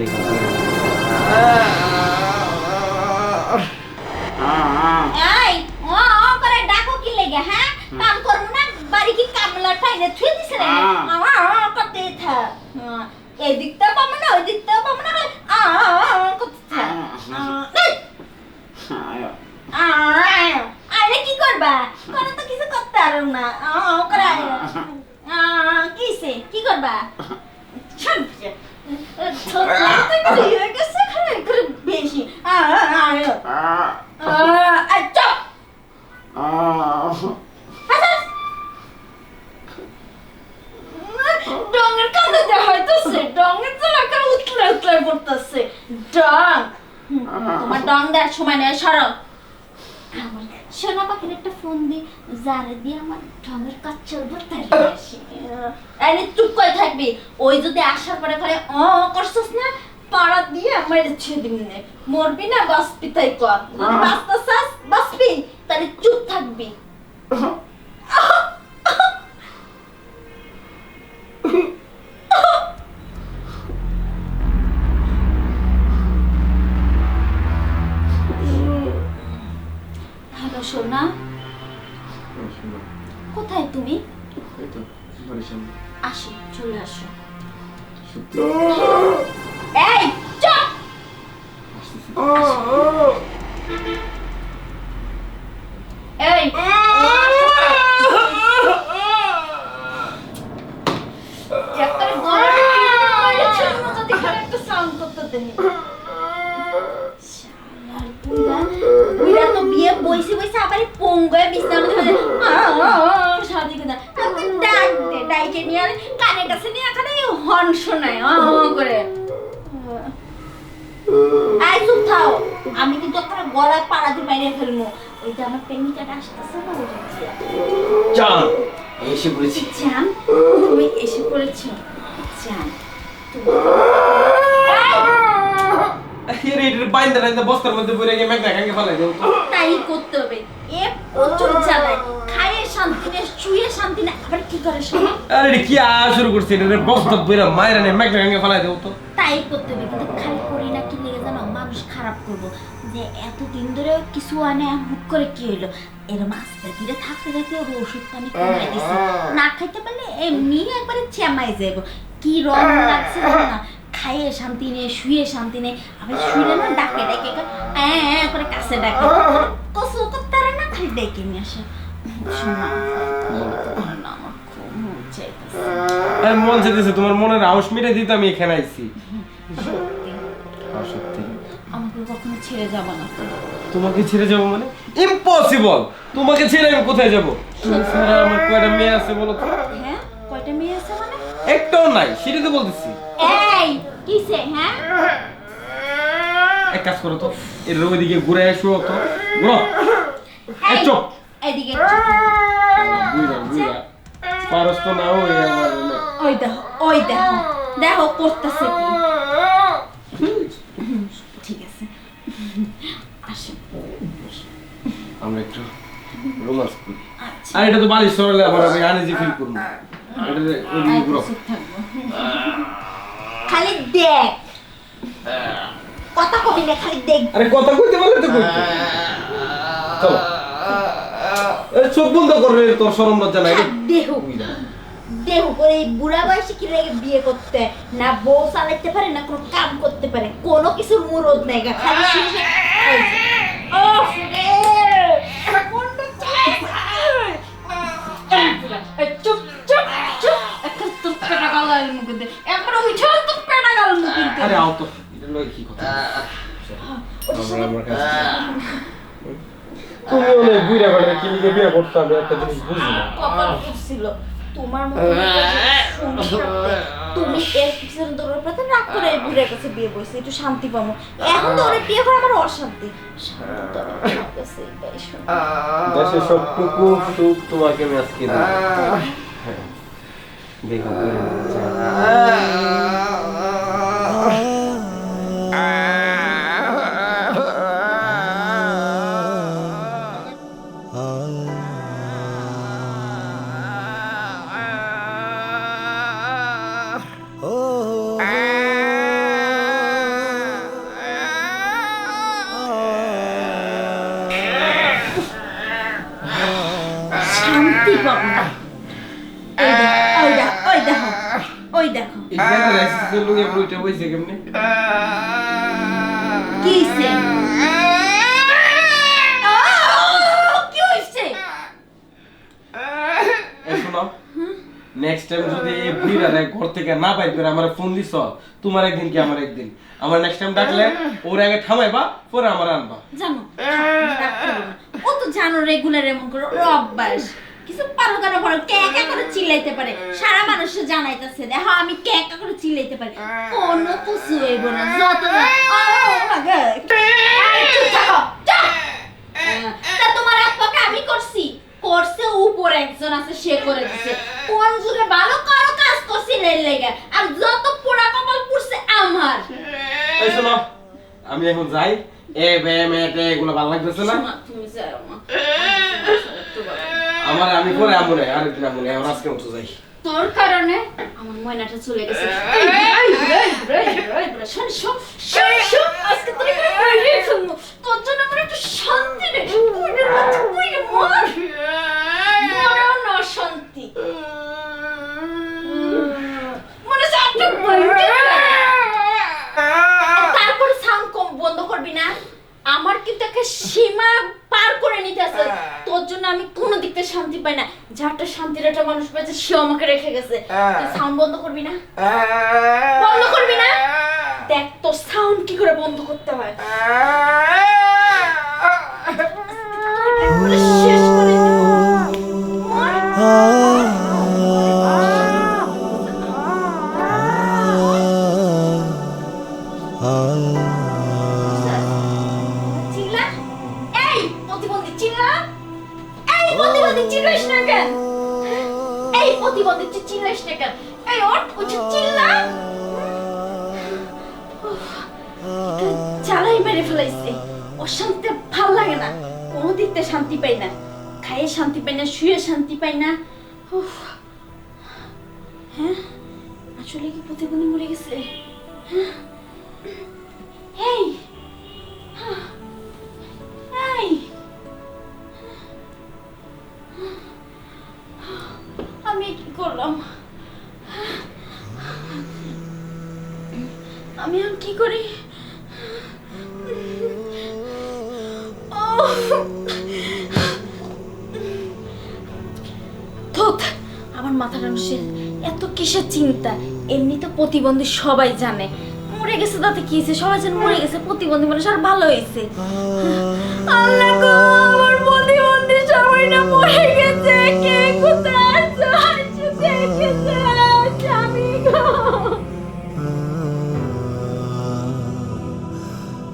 এই ও ও করে ডাকো কি লেগে হ্যাঁ? কাম করব না বাড়ি কি কামলা ঠাইনে থুই দিছ রে? আমা করতে থা এই পাবো না ওই দিকটা পাবো না আ করতে থা আরে কি করবা কোনো তো কিছু করতে পারো না আ করে কিসে কি করবা ছাড় ছোট লাগতে কি হয়ে গেছে খালি করে বেশি আ আ আ চুপ ডঙের কান্দে দেওয়া হইতেছে ডঙের তো লাগার উতলে উতলে পড়তেছে ডং তোমার ডং দেওয়ার সময় নেই সরো। আমার সোনা পাখির একটা ফোন দি যারে দিয়ে আমার ঢঙের কাজ চলবে তাই আসি চুপ করে থাকবি। ওই যদি আসার পরে করে অ করছস না? পাড়া দিয়ে আমার ছেড়ে দিবি না। মরবি না বাঁচবি তাই কর। বাঁচতে চাস বাঁচবি। তাহলে চুপ থাকবি। সোনা। কোথায় তুমি? আসি চলে আসো। এই চুপ এই একটা গরম করেছে যদি খালি একটা সাউন্ড করতে দেনি শালার বুইড়া বুইড়া বইছে বইছে আবার পঙ্গয়ে বিছানার মধ্যে শাদি কথা ডাক দে ডাইকে নিয়ে আরে কানের কাছে নিয়ে এখানে হর্ন শোনায় আ করে। আই চুপ থাও আমি কিন্তু একটা গলায় পাড়া দিয়ে বাইরে ফেলব। ওই যে আমার প্রেমিকাটা আসতেছে না দিয়া জান। এসে পড়েছি। জান তুমি এসে পড়েছো। জান তুমি এর এর বাইন্দা বস্তার মধ্যে পড়ে গিয়ে মেঘনা গাঙ্গে ফেলাই দেও তো তাই করতে হবে। এ প্রচুর জ্বালায়। খায়ে শান্তি নেই শুয়ে শান্তি নেই। আবার কি করে শোনো আরে কি আ শুরু করছে? এটা বস্তা বইরা মায়েরা নে মেঘনা গাঙ্গে ফেলাই দেও তো। তাই করতে হবে কিন্তু খালি করি না কি লেগে জানো? মানুষ খারাপ করব। যে এতদিন ধরে কিছু আনে হুক করে কি হইল? এরম আস্তে ধীরে থাকতে থাকতে ওর ওষুধ পানি কমাই দিছে। না খাইতে পারলে এমনি একবারে চেমাই যাব কি রং লাগছে না? খাইয়ে শান্তি নেই শুয়ে শান্তি নেই। আবার শুলে না ডাকে ডাকে হ্যাঁ হ্যাঁ করে কাছে ডাকে। কসু করতে না খালি ডেকে নিয়ে আসে। শোনা আমার খুব মন চাইতেছে তোমার মনের আউশ মিটে দিতে আমি এখানে আইছি। সত্যি। আমাকে কখনো ছেড়ে যাবা না। তোমাকে ছেড়ে যাব মানে? ইম্পসিবল তোমাকে ছেড়ে আমি কোথায় যাব? তুমি ছাড়া আমার কয়টা মেয়ে আছে বলো তো? হ্যাঁ কয়টা মেয়ে আছে মানে? একটাও নাই সেটা তো বলতেছি। এই কিসে হ্যাঁ? এক কাজ করো তো এর ওইদিকে ঘুরে এসো তো। ঘুরো। এই এই, চুপ এদিকে পারস তো না ওই আমার। ওই দেখো ওই দেখো। দেখো করতেছে কি। ঠিক আছে। আসো। আমরা একটু রোমান্স করি। আচ্ছা। আর এটা তো বালিশ সরালে আবার আমি আনিজি ফিল করব। এটা যে ওইদিকে আই ঘুরো চুপ থাকব। খালি দেখ। কথা কবি না খালি দেখ। আরে কথা কইতে পারলে তো কইতে। চলো। এই চোখ বন্ধ করবে তোর শরম লজ্জা নাই দেহ। দেহ করে এই বুড়া বয়সে কি লাগে বিয়ে করতে? না বউ চালাইতে পারে না কোনো কাম করতে পারে। কোনো কিছুর মুরদ নাই গা খালি রে! এই গালার মুখে দে এখন উঠে তোর পেটা গালার মুখে দে আরে আও তো। এটা লয় কি কথা? আমার আমার কাছে তুমি অনেক বুইরা বেড়া কি লিগে বিয়ে করতে আমি একটা জিনিস বুঝি না? কপাল উঠছিল। তোমার মতো তুমি এর পিছনে দৌড়ার পথে রাগ করে এই বুড়ের কাছে বিয়ে বসে একটু শান্তি পাবো। এখন তো ওরে বিয়ে করে আমার অশান্তি। তো। দেশে। সবটুকু সুখ তোমাকে আমি আজকে দেব হ্যাঁ। দেখো বুইরা যা। শান্তি ওই দেখো? কি নেক্সট টাইম যদি বুড়িরা ঘর থেকে না বাইর করে আমার ফোন দিছ তোমার একদিন কি আমার একদিন? আমার নেক্সট টাইম ডাকলে ওর আগে থামাইবা পরে আমার আনবা। জানো ও তো জানো রেগুলার এমন করে ওর অভ্যাস কিছু পারো কেন পারো? ক্যাকা করে চিল্লাইতে পারে। সারা মানুষ জানাইতেছে দেখো আমি ক্যাকা করে চিল্লাইতে পারি। কোনো কিছু হইব না যত তা তোমার আমি করছি। করছে উপর একজন আছে সে করে দিছে। কোন যুগে ভালো কারও কাজ করছি রেল লেগে। আর যত পোড়া কপাল পুড়ছে আমার। এই শোনো আমি এখন যাই। এ বে মে টে এগুলো ভালো লাগতেছে না? তুমি যাও মা। আমার আমি পরে আর আরেকদিন আমরে আমার আজকে মতো যাই তোর কারণে আমার ময়নাটা চলে গেছে আজকে তোর। তোর জন্য আমার একটু শান্তি নেই। পুইরে মর, পুইরে মর। মরেও না শান্তি। মনে হচ্ছে একটা বইতে তারপরে সাউন্ড কম বন্ধ করবি না আমার কিন্তু একটা সীমা পার করে নিতে আছে তোর জন্য আমি কোনো দিক থেকে শান্তি পাই না যারটা শান্তির একটা মানুষ পেয়েছে সে আমাকে রেখে গেছে। সাউন্ড বন্ধ করবি না? বন্ধ করবি না? দেখ তোর সাউন্ড কি করে বন্ধ করতে হয়। এই প্রতিবন্ধী তুই চিল্লাইস না কেন? এই ওঠ উঠে চিল্লা। জ্বালাই মেরে ফেলাইছে। অশান্তি ভালো লাগে না। কোনো দিক থেকে শান্তি পাই না। খাইয়ে শান্তি পাই না, শুয়ে শান্তি পাই না। হ্যাঁ? আসলে কি প্রতিবন্ধী মরে গেছে? হ্যাঁ? আমার মাথাটা শেষ এত কিসের চিন্তা? এমনি তো প্রতিবন্ধী সবাই জানে। মরে গেছে তাতে কি হয়েছে? সবাই জানে মরে গেছে প্রতিবন্ধী মানুষ আর ভালো হয়েছে। আল্লাহ আমার প্রতিবন্ধী সবাই না মরে গেছে কে